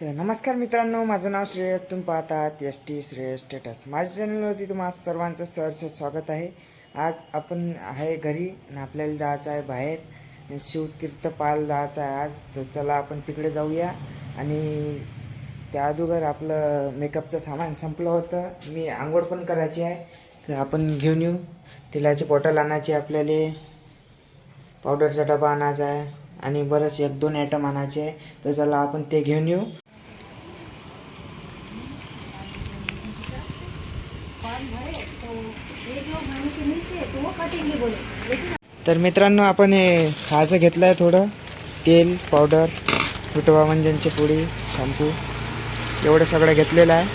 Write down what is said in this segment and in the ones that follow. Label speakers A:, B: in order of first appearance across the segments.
A: तर नमस्कार मित्रांनो माझं नाव श्रेयस तुम्ही पाहतात एस टी श्रेयस स्टेटस. माझ्या चॅनलवरती तुम्हा सर्वांचं सहर्ष स्वागत आहे. आज आपण आहे घरी आणि आपल्याला जायचं आहे बाहेर. शिवतीर्थ पाल जायचं आहे आज. तर चला आपण तिकडे जाऊया आणि त्या अगोदर आपलं मेकअपचं सामान संपलं होतं. मी आंघोळ पण करायची आहे. तर आपण घेऊन येऊ. तेलाची बॉटल आणायची आपल्याला. पावडरचा डबा आणायचा आहे. आणि बरंच एक दोन आयटम आणायचे आहे. तर चला आपण ते घेऊन येऊ. तर मित्रांनो आपण हे खायचं घेतलं आहे थोडं. तेल पावडर फुटवा म्हणजे पोळी शॅम्पू एवढं सगळं घेतलेलं आहे.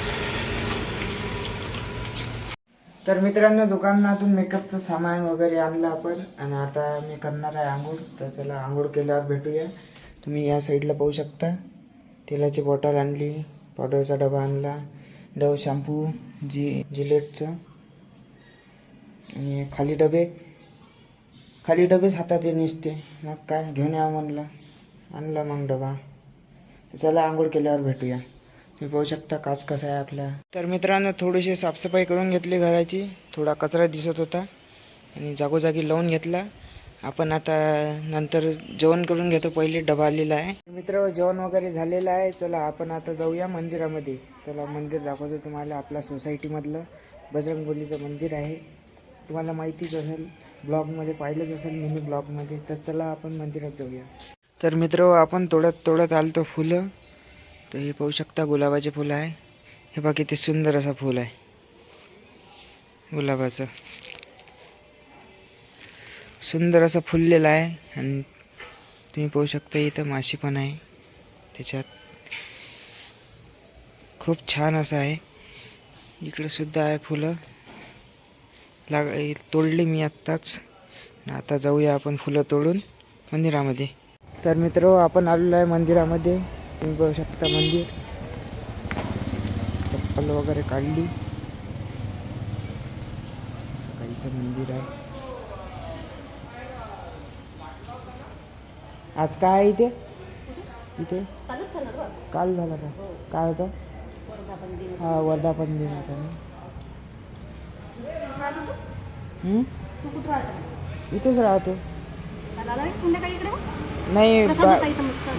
A: तर मित्रांनो दुकानातून मेकअपचं सामान वगैरे आणलं आपण. आणि आता मी करणार आहे आंघोळ. तर चला आंघोळ केल्यावर भेटूया. तुम्ही या साईडला पाहू शकता. तेलाची बॉटल आणली पावडरचा डबा आणला. डव शॅम्पू जी जिलेटचं. आणि खाली डबे खाली डबेच हातात ये निसते. मग काय घेऊन या म्हणलं. आणला मग डबा. तर चला आंघोळ केल्यावर भेटूया. तुम्ही पाहू शकता काच कसा आहे आपला. तर मित्रांनो थोडीशी साफसफाई करून घेतली घराची. थोडा कचरा दिसत होता. आणि जागोजागी लावून घेतला. आपण आता नंतर जेवण करून घेतो. पहिले डबा आलेला आहे. मित्र जेवण वगैरे झालेलं आहे. चला आपण आता जाऊया मंदिरामध्ये. चला मंदिर दाखवतो तुम्हाला आपल्या सोसायटीमधलं बजरंगबलीचं मंदिर आहे. तुम्हाला माहितीच असेल ब्लॉगमध्ये पाहिलंच असेल मिनी ब्लॉगमध्ये तर चला आपण मंदिरात जाऊया. तर मित्र आपण तोडत तोडत आलतो फुलं. तर हे पाहू शकता गुलाबाचे फुलं आहे. हे बघा किती सुंदर असं फुल आहे. गुलाबाचं. सुंदर असं फुललेलं आहे. आणि तुम्ही पाहू शकता इथं माशी पण आहे. त्याच्यात खूप छान असं आहे. इकडंसुद्धा आहे फुलं. लाग तोडली मी आत्ताच. आता जाऊया आपण फुलं तोडून मंदिरामध्ये. तर मित्र आपण आलेलो आहे मंदिरामध्ये. तुम्ही बघू शकता मंदिर. चप्पल वगैरे काढली. असं काहीचं मंदिर आहे. आज काय आहे इथे? इथे? काल झाला का? काय होतं? हा वर्धापन दिन होता ना?
B: तू? कुठं राहता?
A: इथेच राहतो.
B: आला नाही संध्याकाळी इकडे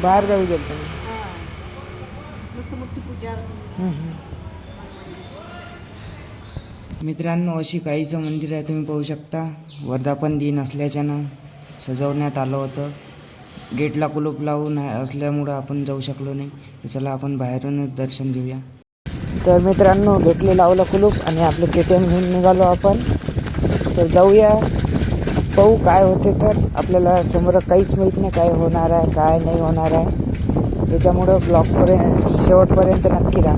A: बाहेर गावी.
B: हा. मस्त मोठी पूजा.
A: हम्म. मित्रांनो अशी काहीचं मंदिर आहे तुम्ही पाहू शकता. वर्धापन दिन असल्याच्यानं सजवण्यात आलं होतं. गेटला कुलूप लावून असल्यामुळं आपण जाऊ शकलो नाही. चला आपण बाहेरूनच दर्शन घेऊया. तर मित्रांनो गेटले लावलं कुलूप आणि आपलं के टी एम घेऊन निघालो आपण. तर जाऊया. पाहू काय होते तर. आपल्याला समोर काहीच माहीत नाही काय होणार आहे काय नाही होणार आहे. त्याच्यामुळं ब्लॉगपर्यंत शेवटपर्यंत नक्की राहा.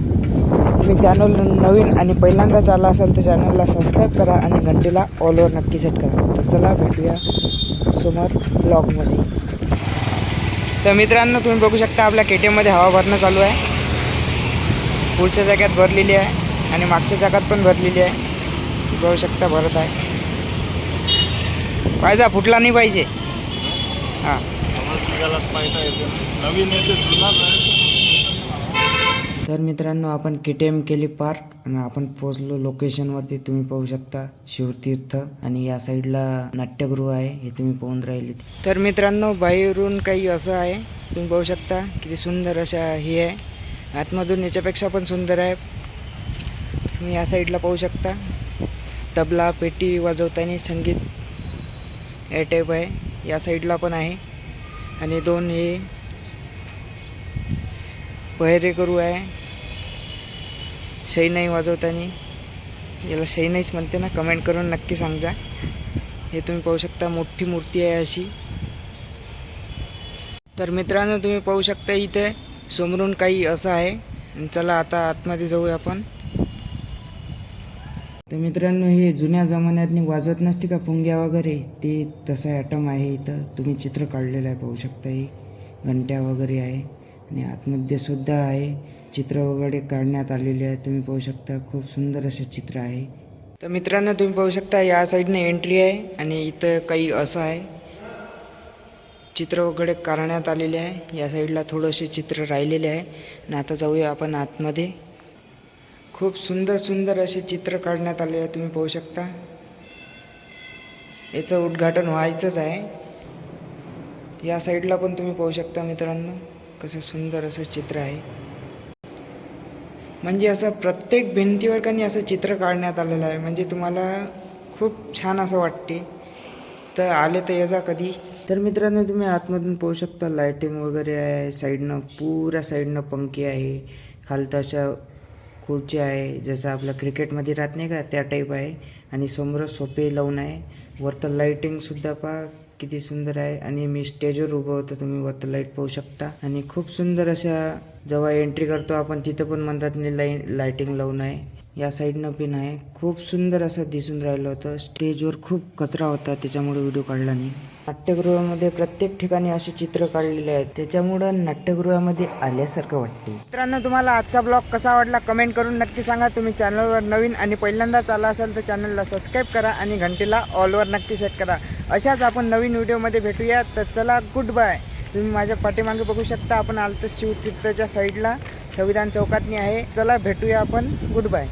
A: तुम्ही चॅनल नवीन आणि पहिल्यांदाच आला असाल तर चॅनलला सबस्क्राईब करा आणि घंटेला ऑलवर नक्की सेट करा. तर चला भेटूया समोर ब्लॉगमध्ये तर मित्रांनो तुम्ही बघू शकता आपल्या के टी एममध्ये हवा भरणं चालू आहे. पुढच्या जाग्यात भरलेली आहे आणि मागच्या जागात पण भरलेली आहे. बघू शकता भरत आहे. पाहिजे फुटला नाही पाहिजे. हां. तर मित्रांनो आपण के टी एम केली पार्क आणि आपण पोहोचलो लोकेशनवरती तुम्ही पाहू शकता शिवतीर्थ आणि या साईडला नाट्यगृह आहे हे तुम्ही पाहून राहिले. तर मित्रांनो बाहेरून काही असं आहे. तुम्ही पाहू शकता किती सुंदर अशा हे आहे. आतमधून याच्यापेक्षा पण सुंदर आहे. तुम्ही या साईडला पाहू शकता. तबला पेटी वाजवताना संगीत या टाईप आहे. या साईडला पण आहे. आणि दोन हे पहेरेकरू आहे. शैनाई वाजवताना. याला शैनाईच म्हणते ना कमेंट करून नक्की सांगा. हे तुम्ही पाहू शकता मोठी मूर्ती आहे अशी. तर मित्रांनो तुम्ही पाहू शकता इथे समोरून काही असं आहे. चला आता आतमध्ये जाऊया आपण. तर मित्रांनो हे जुन्या जमान्यातनी वाजवत नसते का पुंग्या वगैरे? ते तसं ॲटम आहे इथं. तुम्ही चित्र काढलेलं आहे पाहू शकता हे घंट्या वगैरे आहे. आणि आतमध्ये सुद्धा आहे. चित्र वगैरे काढण्यात आलेले आहे. तुम्ही पाहू शकता खूप सुंदर असे चित्र आहे. तर मित्रांनो तुम्ही पाहू शकता या साईडने एंट्री आहे. आणि इथं काही असं आहे. चित्र वगैरे करण्यात आलेले आहे. या साईडला थोडेसे चित्र राहिलेले आहे. आणि आता जाऊया आपण आतमध्ये. खूप सुंदर सुंदर असे चित्र काढण्यात आले आहे. तुम्ही पाहू शकता. याचं उद्घाटन व्हायचंच आहे. या साईडला पण तुम्ही पाहू शकता मित्रांनो कसं सुंदर असं चित्र आहे. म्हणजे असं प्रत्येक भिंतीवर काही असं चित्र काढण्यात आलेलं आहे. म्हणजे तुम्हाला खूप छान असं वाटते. तर आले तर ये जा कधी. तर मित्रांनो तुम्ही आतमधून पाहू शकता लायटिंग वगैरे आहे साईडनं पुऱ्या साईडनं पंखे आहे खालतं अशा खुर्ची आहे जसं आपलं क्रिकेटमध्ये राहत नाही का त्या टाईप आहे. आणि समोर सोपे लावून आहे. वरतं लाईटिंगसुद्धा पहा किती सुंदर आहे. आणि मी स्टेजवर उभं होतो तुम्ही वरतं लाइट पाहू शकता. आणि खूप सुंदर अशा जेव्हा एंट्री करतो आपण तिथं पण म्हणतात नाही लाई लाईटिंग लावून आहे. या साईडनं पण आहे. खूप सुंदर असं दिसून राहिलं होतं. स्टेजवर खूप कचरा होता त्याच्यामुळे व्हिडिओ काढला नाही. नाट्यगृहामध्ये प्रत्येक ठिकाणी असे चित्र काढलेले आहेत. त्याच्यामुळं नाट्यगृहामध्ये आल्यासारखं वाटते मित्रांनो तुम्हाला आजचा ब्लॉग कसा आवडला कमेंट करून नक्की सांगा. तुम्ही चॅनलवर नवीन आणि पहिल्यांदाच आला असाल तर चॅनलला सबस्क्राईब करा आणि घंटेला ऑलवर नक्की सेट करा. अशाच आपण नवीन व्हिडिओमध्ये भेटूया. तर चला गुड बाय. तुम्ही माझ्या पाठीमागे बघू शकता. आपण आलतो शिवतीर्थच्या साईडला. संविधान चौकातनी आहे. चला भेटूया आपण. Good bye